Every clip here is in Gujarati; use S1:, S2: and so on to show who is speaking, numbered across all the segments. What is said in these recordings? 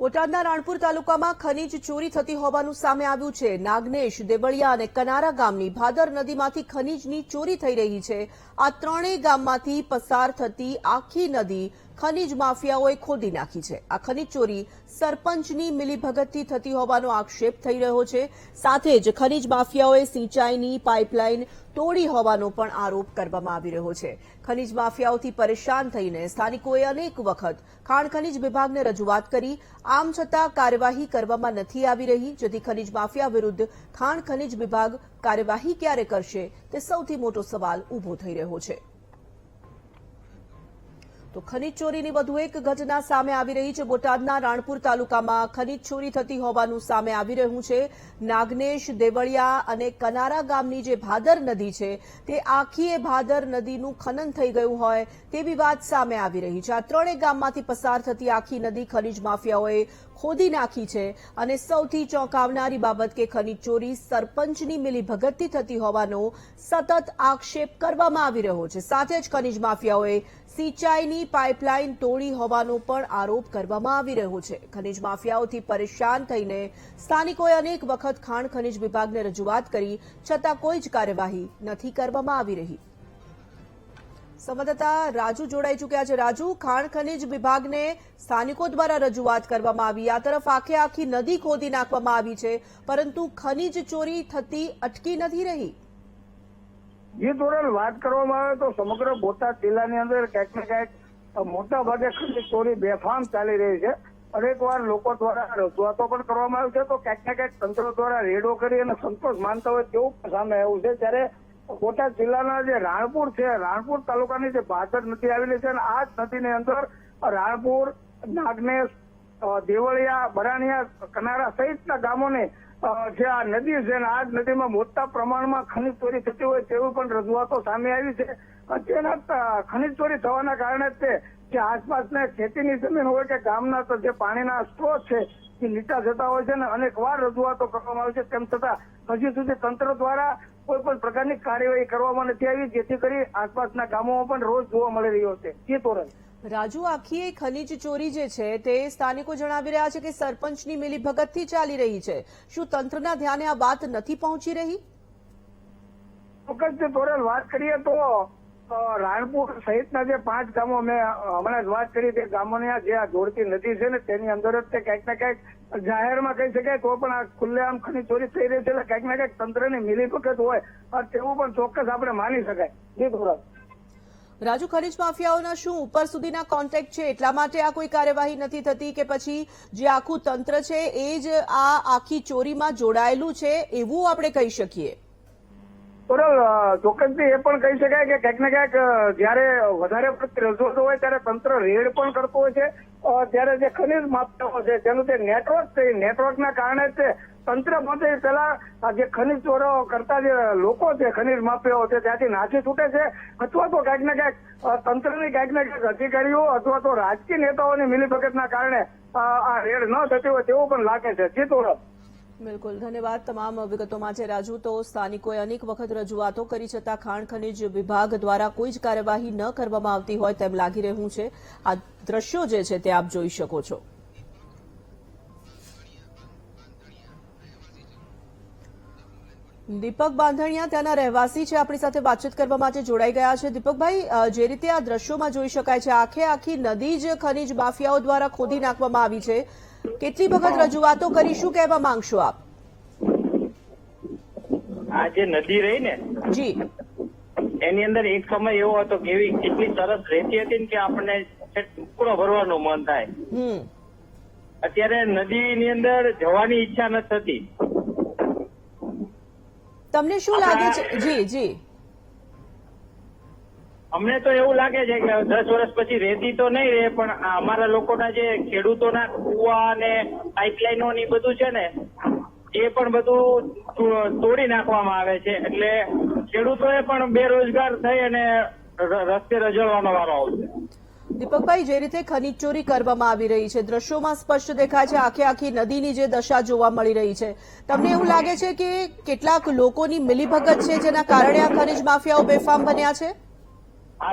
S1: બોટાદના રાણપુર તાલુકામાં ખનીજ ચોરી થતી હોવાનું સામે આવ્યું છે. નાગનેશ દેવળિયા અને કનારા ગામની ભાદર નદીમાંથી ખનીજની ચોરી થઈ રહી છે. આ ત્રણેય ગામમાંથી પસાર થતી આખી નદી ખનીજ માફિયાઓએ ખોદી નાખી છે. આ ખનીજ ચોરી સરપંચની મિલીભગતથી થતી હોવાનો આક્ષેપ થઈ રહ્યો છે. સાથે જ ખનીજ માફિયાઓએ સિંચાઈની પાઇપલાઇન તોડી હોવાનો પણ આરોપ કરવામાં આવી રહ્યો છે. ખનીજ માફિયાઓથી પરેશાન થઈને સ્થાનિકોએ અનેક વખત ખાણ ખનીજ વિભાગને રજૂઆત કરી. આમ છતાં કાર્યવાહી કરવામાં નથી આવી રહી. જેથી ખનીજ માફિયા વિરુદ્ધ ખાણ ખનીજ વિભાગ કાર્યવાહી ક્યારે કરશે તે સૌથી મોટો સવાલ ઊભો થઈ રહ્યો છે. તો ખનીજ ચોરીની વધુ એક ઘટના સામે આવી રહી છે. બોટાદના રાણપુર તાલુકામાં ખનીજ ચોરી થતી હોવાનું સામે આવી રહ્યું છે. નાગનેશ, દેવળિયા અને કનારા ગામની જે ભાદર નદી છે, તે આખી એ ભાદર નદીનું ખનન થઈ ગયું હોય તેવી વાત સામે આવી રહી છે. આ ત્રણેય ગામમાંથી પસાર થતી આખી નદી ખનીજ માફિયાઓએ ખોદી નાખી છે અને સૌથી ચોંકાવનારી બાબત કે ખનીજ ચોરી સરપંચની મિલીભગતથી થતી હોવાનો સતત આક્ષેપ કરવામાં આવી રહ્યો છે. સાથે જ ખનીજ માફિયાઓએ સિંચાઈની પાઇપલાઇન તોડી હોવાનો પણ આરોપ કરવામાં આવી રહ્યો છે. ખનીજ માફિયાઓથી પરેશાન થઈને સ્થાનિકોએ અનેક વખત ખાણ ખનીજ વિભાગને રજૂઆત કરી, છતાં કોઈ જ કાર્યવાહી નથી કરવામાં આવી રહી. સંવાદદાતા રાજુ જોડાઈ ચૂક્યા છે. રાજુ, ખાણ ખનીજ વિભાગને સ્થાનિકો દ્વારા રજૂઆત કરવામાં આવી. આ તરફ આખે આખી નદી ખોદી નાખવામાં આવી છે, પરંતુ ખનીજ ચોરી થતી અટકી નથી રહી.
S2: જે ધોરણ વાત કરવામાં આવે તો સમગ્ર બોટાદ જિલ્લાની અંદર ક્યાંક ને ક્યાંક મોટા ભાગે ખનીજ ચોરી બેફામ ચાલી રહી છે. અનેક વાર લોકો દ્વારા રજૂઆતો પણ કરવામાં આવી છે. તો ક્યાંક ને ક્યાંક તંત્ર દ્વારા રેડો કરી અને સંતોષ માનતા હોય તેવું પણ સામે આવ્યું છે. ત્યારે બોટાદ જિલ્લાના જે રાણપુર છે, રાણપુર તાલુકાની જે ભાદર નદી આવેલી છે અને આ જ નદીની અંદર રાણપુર નાગનેશ દેવળિયા, બરાણિયા, કનારા સહિતના ગામોને જે આ નદી છે આ નદીમાં મોટા પ્રમાણમાં ખનીજ ચોરી થતી હોય તેવી પણ રજૂઆતો સામે આવી છે. તેના ખનીજ ચોરી થવાના કારણે તે જે આસપાસના ખેતીની જમીન હોય કે ગામના તો જે પાણીના સ્ત્રોત છે, એ નીચા જતા હોય છે ને, અનેક વાર રજૂઆતો કરવામાં આવે છે. તેમ છતાં, હજી સુધી તંત્ર દ્વારા કોઈ પણ પ્રકારની કાર્યવાહી કરવામાં નથી આવી, જેથી કરી આસપાસના ગામોમાં પણ રોજ જોવા મળી રહ્યો છે. જે તોરણ
S1: રાજુ, આખી એ ખનીજ ચોરી જે છે તે સ્થાનિકો જણાવી રહ્યા છે કે સરપંચની મિલીભગતથી ચાલી રહી છે. શું તંત્રના ધ્યાને આ વાત નથી પહોંચી રહી?
S2: ચોક્કસ જે વાત કરીએ તો રાણપુર સહિતના જે પાંચ ગામો મેં હમણાં જ વાત કરી તે ગામોની જે આ જોડતી નદી છે ને તેની અંદર જ તે ક્યાંક ને ક્યાંક જાહેરમાં કહી શકાય તો પણ આ ખુલ્લેઆમ ખની ચોરી થઈ રહી છે એટલે ક્યાંક ને કંઈક તંત્રની મિલીભગત હોય તેવું પણ ચોક્કસ આપણે માની શકાય. જી ધોરણ
S1: રાજુ ખનીજ માફિયાઓના શું ઉપર સુધીના કોન્ટેક્ટ છે? એટલા માટે આ કોઈ કાર્યવાહી નથી થતી કે પછી જે આખું તંત્ર છે, એ જ આ આખી ચોરીમાં જોડાયેલું છે, એવું આપણે કહી શકીએ.
S2: બરોબર ચોક્કસથી એ પણ કહી શકાય કે ક્યાંક ને ક્યાંક જ્યારે વધારે પડતી રજૂઆતો હોય ત્યારે તંત્ર રેડ પણ કરતું હોય છે. ત્યારે જે ખનીજ માફિયાઓ છે તેનું જે નેટવર્ક છે, એ નેટવર્કના કારણે જ તંત્ર પોતે પેલા જે ખનીજ ચોરો કરતા જે લોકો છે, ખનીજ માફિયાઓ છે, ત્યાંથી નાસી છૂટે છે, અથવા તો ક્યાંક ને ક્યાંક તંત્રની ક્યાંક ને ક્યાંક અધિકારીઓ અથવા તો રાજકીય નેતાઓની મિલીભગતના કારણે આ રેડ ન થતી હોય તેવું પણ લાગે છે. જીતોરમ
S1: બિલકુલ. ધન્યવાદ તમામ વિગતો માટે રાજુ. તો સ્થાનિકોએ અનેક વખત રજૂઆતો કરી છતાં ખાણ ખનીજ વિભાગ દ્વારા કોઈ જ કાર્યવાહી ન કરવામાં આવતી હોય તેમ લાગી રહ્યું છે. આ દ્રશ્યો જે છે તે આપ જોઈ શકો છો. દીપક બાંધણિયા ત્યાંના રહેવાસી છે આપણી સાથે વાતચીત કરવા માટે જોડાઈ ગયા છે. દીપકભાઈ જે રીતે આ દ્રશ્યોમાં જોઈ શકાય છે આખે આખી નદી જ ખનીજ માફિયાઓ દ્વારા ખોદી નાખવામાં આવી છે. કેટલી વખત રજૂઆતો કરી શું કહેવા માંગશો આપ?
S3: આ જે નદી રહી ને
S1: જી.
S3: એની અંદર એક સમય એવો હતો કે એવી કેટલી સરસ રહેતી હતી કે આપણને ટુકડો ભરવાનું મન થાય.
S1: હમ.
S3: અત્યારે નદીની અંદર જવાની ઈચ્છા નથી થતી.
S1: તમને શું લાગે છે? જી જી.
S3: અમને તો એવું લાગે છે કે દસ વર્ષ પછી રેતી તો નહીં રહે પણ અમારા લોકોના જે ખેડૂતોના કુવા અને પાઇપલાઇનો ને બધું છે ને એ પણ બધું તોડી નાખવામાં આવે છે. એટલે ખેડૂતોએ પણ બેરોજગાર થઈ અને રસ્તે રજળવાનો વારો આવશે.
S1: દીપકભાઈ જે રીતે ખનીજ ચોરી કરવામાં આવી રહી છે દ્રશ્યોમાં સ્પષ્ટ દેખાય છે આખે આખી નદીની જે દશા જોવા મળી રહી છે. તમને એવું લાગે છે કે કેટલાક લોકોની મિલીભગત છે જેના કારણે આ ખનીજ માફિયાઓ બેફામ બન્યા છે?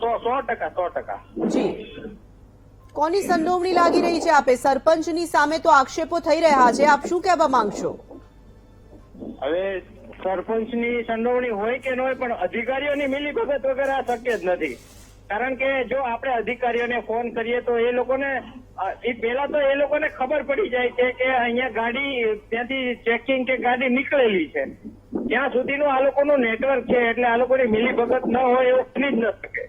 S3: સો સો ટકા સો ટકા.
S1: જી. કોની સંડોવણી લાગી રહી છે આપે? સરપંચની સામે તો આક્ષેપો થઈ રહ્યા છે. આપ શું કહેવા માંગશો?
S3: હવે સરપંચની સંડોવણી હોય કે ન હોય પણ અધિકારીઓની મિલીભગત વગર આ શક્ય જ નથી. કારણ કે જો આપણે અધિકારીઓને ફોન કરીએ તો એ લોકોને એ પહેલા તો એ લોકોને ખબર પડી જાય છે કે અહીંયા ગાડી ત્યાંથી ચેકિંગ કે ગાડી નીકળેલી છે. ત્યાં સુધીનું આ લોકોનું નેટવર્ક છે એટલે આ લોકોની મિલીભગત ન હોય એવું બની જ ન શકે.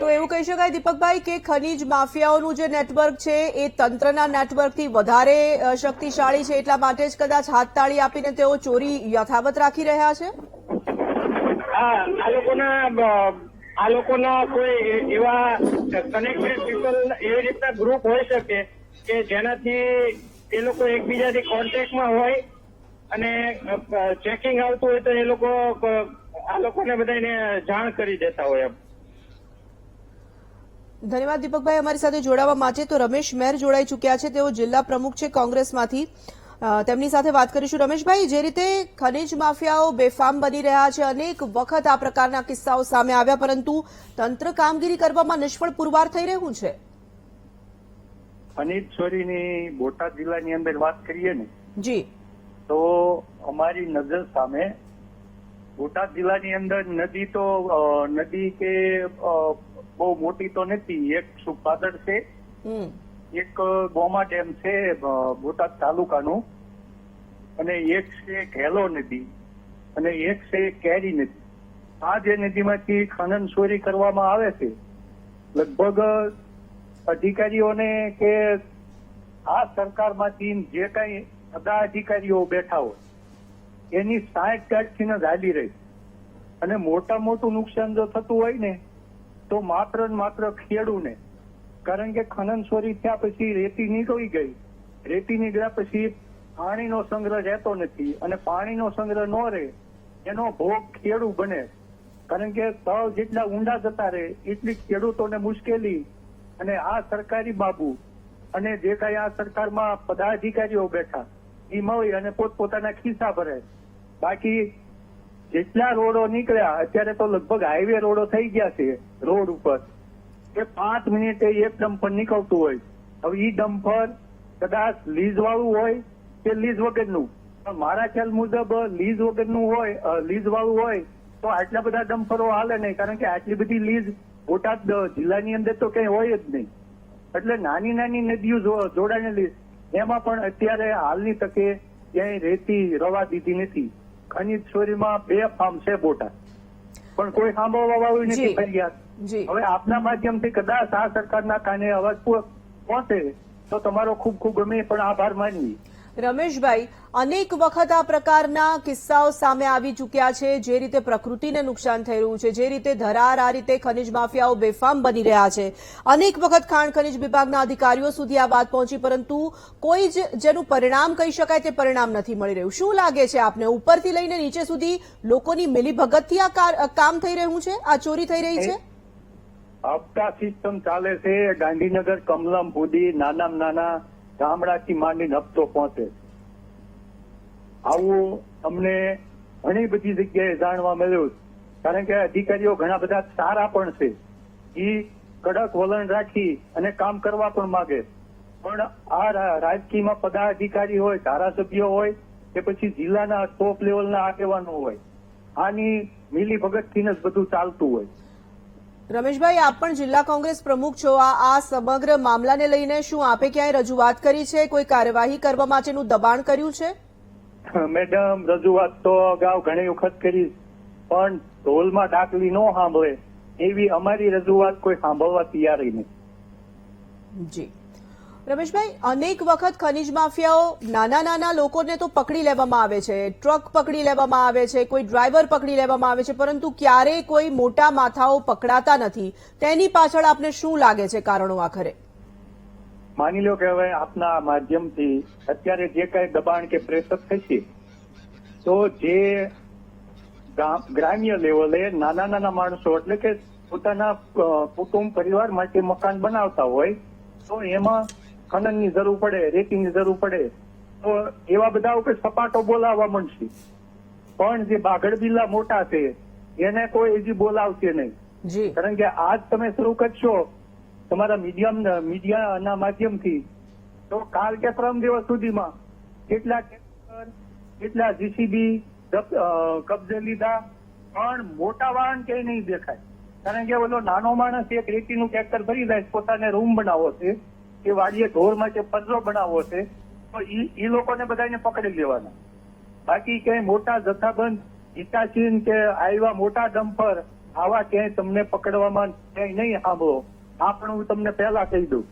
S1: તો એવું કહી શકાય દીપકભાઈ કે ખનીજ માફિયાઓનું જે નેટવર્ક છે એ તંત્રના નેટવર્કથી વધારે શક્તિશાળી છે એટલા માટે જ કદાચ હાથતાળી આપીને તેઓ ચોરી યથાવત રાખી રહ્યા છે?
S3: હા આ લોકોના આ લોકોના કોઈ એવા કનેક્ટેડ પીપલ એવી રીતના ગ્રુપ હોઈ શકે કે જેનાથી એ લોકો એકબીજાથી કોન્ટેક્ટમાં હોય અને ચેકિંગ આવતું હોય તો એ લોકો આ લોકોને બધાને જાણ કરી દેતા હોય એમ.
S1: ધન્યવાદ દીપકભાઈ. અમારી સાથે જોડાવા માટે તો રમેશ મેર જોડાઈ ચૂક્યા છે. તેઓ જિલ્લા પ્રમુખ છે કોંગ્રેસમાંથી. તેમની સાથે વાત કરીશું રમેશભાઈ જે રીતે ખનીજ માફિયાઓ બેફામ બની રહ્યા છે. અનેક વખત આ પ્રકારના કિસ્સાઓ સામે આવ્યા પરંતુ તંત્ર કામગીરી કરવામાં નિષ્ફળ પુરવાર થઈ રહ્યું છે.
S4: ખનીજ ચોરીની બોટાદ જિલ્લાની અંદર વાત કરીએ ને
S1: જી.
S4: તો અમારી નજર સામે બોટાદ જિલ્લાની અંદર નદી તો નદી કે બહુ મોટી તો નથી એક સુપાદળ છે. એક ગોમા ડેમ છે બોટાદ તાલુકાનું. અને એક છે ઘેલો નદી. અને એક છે કેરી નદી. આ જે નદીમાંથી ખનન ચોરી કરવામાં આવે છે, લગભગ અધિકારીઓને કે આ સરકારમાંથી જે કઈ બધા અધિકારીઓ બેઠા હોય, એની સાઠ ગાંઠથી હાલી રહી. અને મોટા મોટું નુકસાન જો થતું હોય ને, તો માત્ર ને માત્ર ખેડૂને કારણ કે ખનન ચોરી થયા પછી રેતી નીકળી ગઈ. રેતી નીકળ્યા પછી પાણીનો સંગ્રહ રહેતો નથી અને પાણીનો સંગ્રહ ન રહે, એનો ભોગ ખેડૂ બને. કારણ કે તળ જેટલા ઊંડા જતા રહે, એટલી ખેડૂતોને મુશ્કેલી અને આ સરકારી બાબુ અને જે કઈ આ સરકારમાં પદાધિકારીઓ બેઠા, એ મળી અને પોતપોતાના ખિસ્સા ભરે. બાકી જેટલા રોડો નીકળ્યા, અત્યારે તો લગભગ હાઈવે રોડો થઈ ગયા છે, રોડ ઉપર. કે પાંચ મિનિટે એક ડમ્પર નીકળતું હોય. હવે ઈ ડમ્પર કદાચ લીઝ વાળું હોય કે લીઝ વગરનું. પણ મારા ખ્યાલ મુજબ લીઝ વગરનું હોય લીઝ વાળું હોય તો આટલા બધા ડમ્પરો હાલે નહીં. કારણ કે આટલી બધી લીઝ બોટાદ જિલ્લાની અંદર તો કઈ હોય જ નહીં. એટલે નાની નાની નદીઓ જોડાયેલી એમાં પણ અત્યારે હાલની તકે ક્યાંય રેતી રવા દીધી નથી. ખનીજ ચોરીમાં બે ફાર્મ છે બોટાદ. પણ કોઈ સાંભળવા વાળું નથી ફરિયાદ. હવે આપના માધ્યમથી કદાચ આ સરકારના કાને અવાજ પહોંચે તો તમારો ખૂબ ખૂબ ગમે પણ આભાર માનવી
S1: રમેશભાઈ અનેક વખત આ પ્રકારના કિસ્સાઓ સામે આવી ચૂક્યા છે જે રીતે પ્રકૃતિને નુકસાન થઈ રહ્યું છે જે રીતે ધરાર આ રીતે ખનિજ માફિયાઓ બેફામ બની રહ્યા છે. અનેક વખત ખાણ ખનિજ વિભાગના અધિકારીઓ સુધી આ વાત પહોંચી પરંતુ કોઈ જ જેનું પરિણામ કહી શકાય તે પરિણામ નથી મળી રહ્યું. શું લાગે છે આપને? ઉપરથી લઈને નીચે સુધી લોકોની મિલીભગતથી આ કામ થઈ રહ્યું છે? આ ચોરી થઈ રહી છે?
S4: હપ્તા સિસ્ટમ ચાલે છે, ગાંધીનગર, કમલમ સુધી નાનામાં નાના, ગામડાથી માંડીને હપ્તો પહોંચે. આવું અમને ઘણી બધી જગ્યાએ જાણવા મળ્યું કારણ કે અધિકારીઓ ઘણા બધા સારા પણ છે. એ કડક વલણ રાખી અને કામ કરવા પણ માંગે. પણ આ રાજકીયમાં પદાધિકારી હોય, ધારાસભ્યો હોય, કે પછી જિલ્લાના ટોપ લેવલના આગેવાનો હોય, આની મિલી ભગતથી જ બધું ચાલતું હોય.
S1: રમેશભાઈ આપ પણ જિલ્લા કોંગ્રેસ પ્રમુખ છો. આ સમગ્ર મામલાને લઈને શું આપે ક્યાંય રજૂઆત કરી છે? કોઈ કાર્યવાહી કરવા માટેનું દબાણ કર્યું છે?
S4: મેડમ રજૂઆત તો અગાઉ ઘણી વખત કરી. પણ ઢોલમાં ડાકલી ન સાંભળે એવી અમારી રજૂઆત કોઈ સાંભળવા તૈયાર નહીં.
S1: જી. રમેશભાઈ, અનેક વખત ખનીજ માફિયાઓ નાના નાના લોકોને તો પકડી લેવામાં આવે છે, ટ્રક પકડી લેવામાં આવે છે, કોઈ ડ્રાઈવર પકડી લેવામાં આવે છે, પરંતુ ક્યારેય કોઈ મોટા માથાઓ પકડાતા નથી. તેની પાછળ આપને શું લાગે છે કારણો આખરે?
S4: માની લો કે હવે આપના માધ્યમથી અત્યારે જે કઈ દબાણ કે પ્રેશર થશે, તો જે ગ્રામ્ય લેવલે નાના નાના માણસો, એટલે કે પોતાના કુટુંબ પરિવાર માટે મકાન બનાવતા હોય, તો એમાં ખનનની જરૂર પડે રેતીની જરૂર પડે તો એવા બધા ઉપર સપાટો બોલાવવા મળશે પણ જે બાગડ બિલ્લા મોટા છે એને કોઈ હજી બોલાવશે નહીં.
S1: જી.
S4: કારણ કે આજ તમે શરૂ કરશો તમારા મીડિયમ મીડિયાના માધ્યમથી તો કાલ કે ત્રણ દિવસ સુધીમાં કેટલા કેટલા જીસીબી કબજે લીધા પણ મોટા વાહન ક્યાંય નહીં દેખાય. કારણ કે ઓલો નાનો માણસ એક રેતીનું ટ્રેક્ટર ભરી જાય પોતાને રૂમ બનાવો છે. કે વાડીએ ઢોર માટે પંજો બનાવવો છે, તો ઈ લોકોને બધાને પકડી લેવાના. બાકી ક્યાંય મોટા જથ્થાબંધ હિતાચીન કે આવ્યા મોટા ડમ્પર, આવા ક્યાંય તમને પકડવામાં ક્યાંય નહીં સાંભળો. આ પણ હું તમને પહેલા કહી દઉં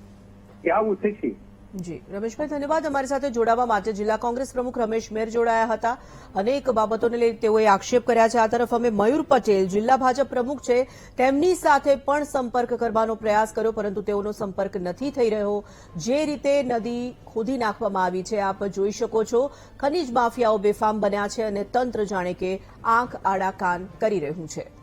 S4: કે આવું થશે.
S1: જી. રમેશભાઈ, ધન્યવાદ. અમારી સાથે જોડાવા માટે જિલ્લા કોંગ્રેસ પ્રમુખ રમેશ મેર જોડાયા હતા. અનેક બાબતોને લઈ તેઓએ આક્ષેપ કર્યા છે. આ તરફ અમે મયુર પટેલ, જિલ્લા ભાજપ પ્રમુખ છે, તેમની સાથે પણ સંપર્ક કરવાનો પ્રયાસ કર્યો, પરંતુ તેઓનો સંપર્ક નથી થઈ રહ્યો. જે રીતે નદી ખોદી નાખવામાં આવી છે, આપ જોઈ શકો છો. ખનીજ માફિયાઓ બેફામ બન્યા છે અને તંત્ર જાણે કે આંખ આડા કાન કરી રહ્યું છે.